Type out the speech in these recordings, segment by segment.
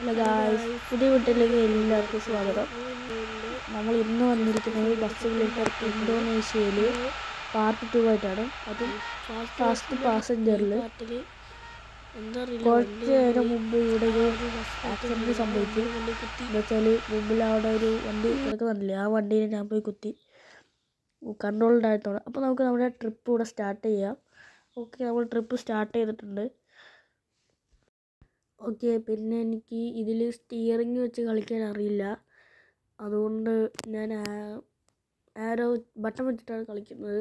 Hello guys പുതിയ വീട്ടിലേക്ക് എല്ലാവർക്കും സ്വാഗതം. നമ്മൾ ഇന്ന് വന്നിരിക്കുന്നത് ബസ്സുകളിൽ ഇന്തോനേഷ്യയിൽ പാർട്ട് ടു ആയിട്ടാണ്. അത് ഫാസ്റ്റ് പാസഞ്ചറിൽ കുറച്ച് നേരം മുമ്പ് ഇവിടെ ഒരു ആക്സിഡന്റ് സംഭവിച്ചു. എന്താ വെച്ചാൽ മുമ്പിൽ അവിടെ ഒരു വണ്ടി കിടക്കുന്നുണ്ടല്ലേ ആ വണ്ടിയിൽ ഞാൻ പോയി കുത്തി. കൺട്രോൾഡ് ആയിട്ടാണ് അപ്പോൾ നമുക്ക് നമ്മുടെ ട്രിപ്പ് ഇവിടെ സ്റ്റാർട്ട് ചെയ്യാം. ഓക്കെ നമ്മൾ ട്രിപ്പ് സ്റ്റാർട്ട് ചെയ്തിട്ടുണ്ട്. ഓക്കെ പിന്നെ എനിക്ക് ഇതിൽ സ്റ്റിയറിങ് വെച്ച് കളിക്കാൻ അറിയില്ല. അതുകൊണ്ട് ഞാൻ ആരോ ബട്ടൺ വെച്ചിട്ടാണ് കളിക്കുന്നത്.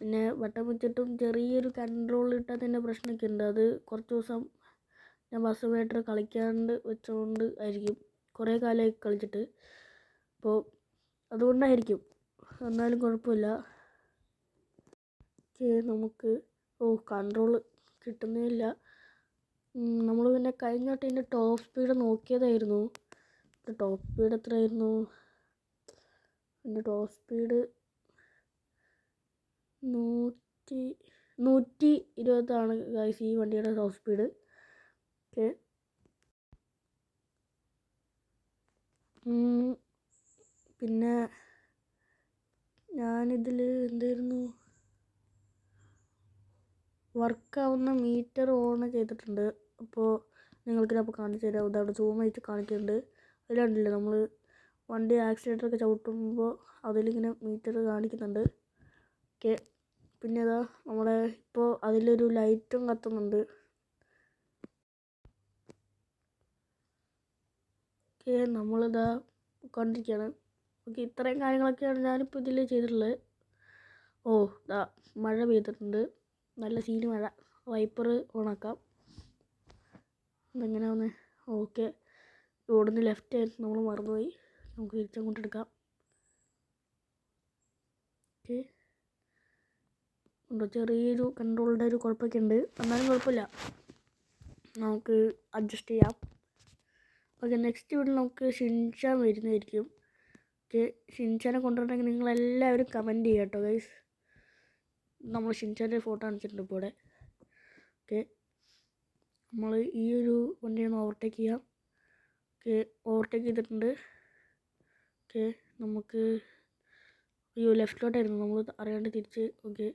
പിന്നെ ബട്ടൺ വെച്ചിട്ടും ചെറിയൊരു കൺട്രോൾ ഇട്ടാൽ തന്നെ പ്രശ്നമൊക്കെ ഉണ്ട്. അത് കുറച്ച് ദിവസം ഞാൻ ബസ് മേറ്റർ കളിക്കാണ്ട് വെച്ചുകൊണ്ട് ആയിരിക്കും. കുറേ കാലമായി കളിച്ചിട്ട്. അപ്പോൾ അതുകൊണ്ടായിരിക്കും. എന്നാലും കുഴപ്പമില്ല. നമുക്ക് ഓ കൺട്രോൾ കിട്ടുന്നില്ല നമ്മൾ പിന്നെ കഴിഞ്ഞ വട്ടം ഇതിന്റെ ടോപ്പ് സ്പീഡ് നോക്കിയതായിരുന്നു. ടോപ്പ് സ്പീഡ് എത്രയായിരുന്നു? എന്റെ ടോപ്പ് സ്പീഡ് നൂറ്റി നൂറ്റി ഇരുപതാണ് ഗൈസ് ഈ വണ്ടിയുടെ ടോപ്പ് സ്പീഡ് ഓക്കെ പിന്നെ ഞാനിതിൽ എന്തായിരുന്നു വർക്കാവുന്ന മീറ്റർ ഓൺ ചെയ്തിട്ടുണ്ട്. അപ്പോൾ നിങ്ങൾക്ക് അപ്പോൾ കാണിച്ചു തരാം. ഇതവിടെ സൂം ആയിട്ട് കാണിക്കുന്നുണ്ട് കണ്ടില്ലേ നമ്മൾ വണ്ടി ആക്സിലേറ്ററൊക്കെ ചവിട്ടുമ്പോൾ അതിലിങ്ങനെ മീറ്റർ കാണിക്കുന്നുണ്ട്. ഓക്കെ. പിന്നെ ഇതാ നമ്മുടെ ഇപ്പോൾ അതിലൊരു ലൈറ്റും കത്തുന്നുണ്ട്. ഓക്കെ നമ്മളിതാ കൊണ്ടിരിക്കുകയാണ് ഓക്കെ ഇത്രയും കാര്യങ്ങളൊക്കെയാണ് ഞാനിപ്പോൾ ഇതിൽ ചെയ്തിട്ടുള്ളത്. ഓ ഇതാ മഴ പെയ്തിട്ടുണ്ട്. നല്ല സീന് മഴ വൈപ്പർ ഓണാക്കാം. ഇതെങ്ങനെ ഒന്ന് ഓക്കെ ഇവിടുന്ന് ലെഫ്റ്റ് ആയിരുന്നു നമ്മൾ മറന്നുപോയി. നമുക്ക് തിരിച്ചങ്ങോട്ട് എടുക്കാം. ഓക്കെ ഉണ്ടോ? ചെറിയൊരു കൺട്രോളിന്റെ ഒരു കുഴപ്പമൊക്കെ ഉണ്ട്. എന്നാലും കുഴപ്പമില്ല. നമുക്ക് അഡ്ജസ്റ്റ് ചെയ്യാം. ഓക്കെ നെക്സ്റ്റ് വീട്ടിൽ നമുക്ക് ഷിൻചാൻ വരുന്നതായിരിക്കും. ഓക്കെ ഷിൻചാനെ കൊണ്ടുവരണമെങ്കിൽ നിങ്ങളെല്ലാവരും കമന്റ് ചെയ്യാം കേട്ടോ ഗൈസ് നമ്മൾ ഷിൻചാന്റെ ഫോട്ടോ കാണിച്ചിട്ടുണ്ട് ഇപ്പോൾ ഓക്കെ. നമ്മൾ ഈ ഒരു വണ്ടിയൊന്ന് ഓവർടേക്ക് ചെയ്യാം. ഓക്കെ. ഓവർടേക്ക് ചെയ്തിട്ടുണ്ട്. ഓക്കെ. നമുക്ക് അയ്യോ ലെഫ്റ്റിലോട്ടായിരുന്നു. നമ്മൾ അറിയാണ്ട് തിരിച്ച് ഓക്കെ.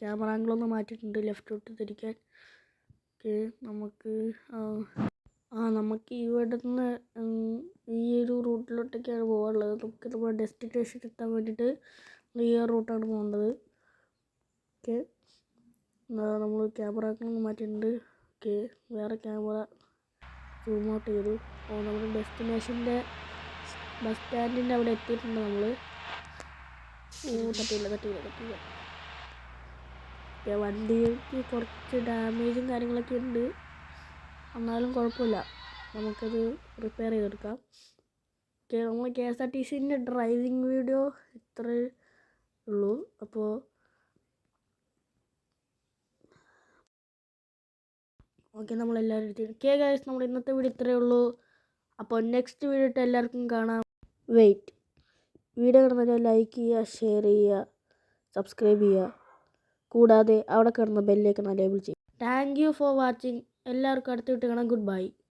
ക്യാമറ ആംഗിളൊന്ന് മാറ്റിയിട്ടുണ്ട് ലെഫ്റ്റിലോട്ട് തിരിക്കാൻ. ഓക്കെ. നമുക്ക് ആ നമുക്ക് ഇവിടെ നിന്ന് ഈ ഒരു റൂട്ടിലോട്ടൊക്കെയാണ് പോകാനുള്ളത്. നമുക്ക് നമ്മുടെ ഡെസ്റ്റിനേഷൻ എത്താൻ വേണ്ടിയിട്ട് ഈ റൂട്ടാണ് പോകേണ്ടത്. ഓക്കെ. നമ്മൾ ക്യാമറ ഒന്ന് മാറ്റിയിട്ടുണ്ട്. ഓക്കെ വേറെ ക്യാമറ സൂം ഔട്ട് ചെയ്തു. അപ്പോൾ നമ്മുടെ ഡെസ്റ്റിനേഷന്റെ ബസ് സ്റ്റാൻഡിന്റെ അവിടെ എത്തിയിട്ടുണ്ട് നമ്മൾ തട്ടിയില്ല തട്ടിയില്ല തട്ടിയില്ല ഓക്കെ വണ്ടിക്ക് കുറച്ച് ഡാമേജും കാര്യങ്ങളൊക്കെ ഉണ്ട്. എന്നാലും കുഴപ്പമില്ല. നമുക്കത് റിപ്പയർ ചെയ്തെടുക്കാം. ഓക്കെ നമ്മൾ കെ എസ് ആർ ടി സിന്റെ ഡ്രൈവിംഗ് വീഡിയോ ഇത്രയേ ഉള്ളൂ. അപ്പോൾ ഓക്കെ നമ്മളെല്ലാവരും ഓക്കെ ഗൈസ് നമ്മുടെ ഇന്നത്തെ വീഡിയോ ഇത്രയേ ഉള്ളൂ. അപ്പോൾ നെക്സ്റ്റ് വീഡിയോ ഇട്ട് എല്ലാവർക്കും കാണാം. വെയിറ്റ് വീഡിയോ കിടന്നാൽ ലൈക്ക് ചെയ്യുക ഷെയർ ചെയ്യുക സബ്സ്ക്രൈബ് ചെയ്യുക. കൂടാതെ അവിടെ കിടന്ന ബെല്ലേക്ക് നല്ല ചെയ്യുക. താങ്ക് യു ഫോർ വാച്ചിങ് എല്ലാവർക്കും അടുത്ത് വിട്ട് കാണാം. Good bye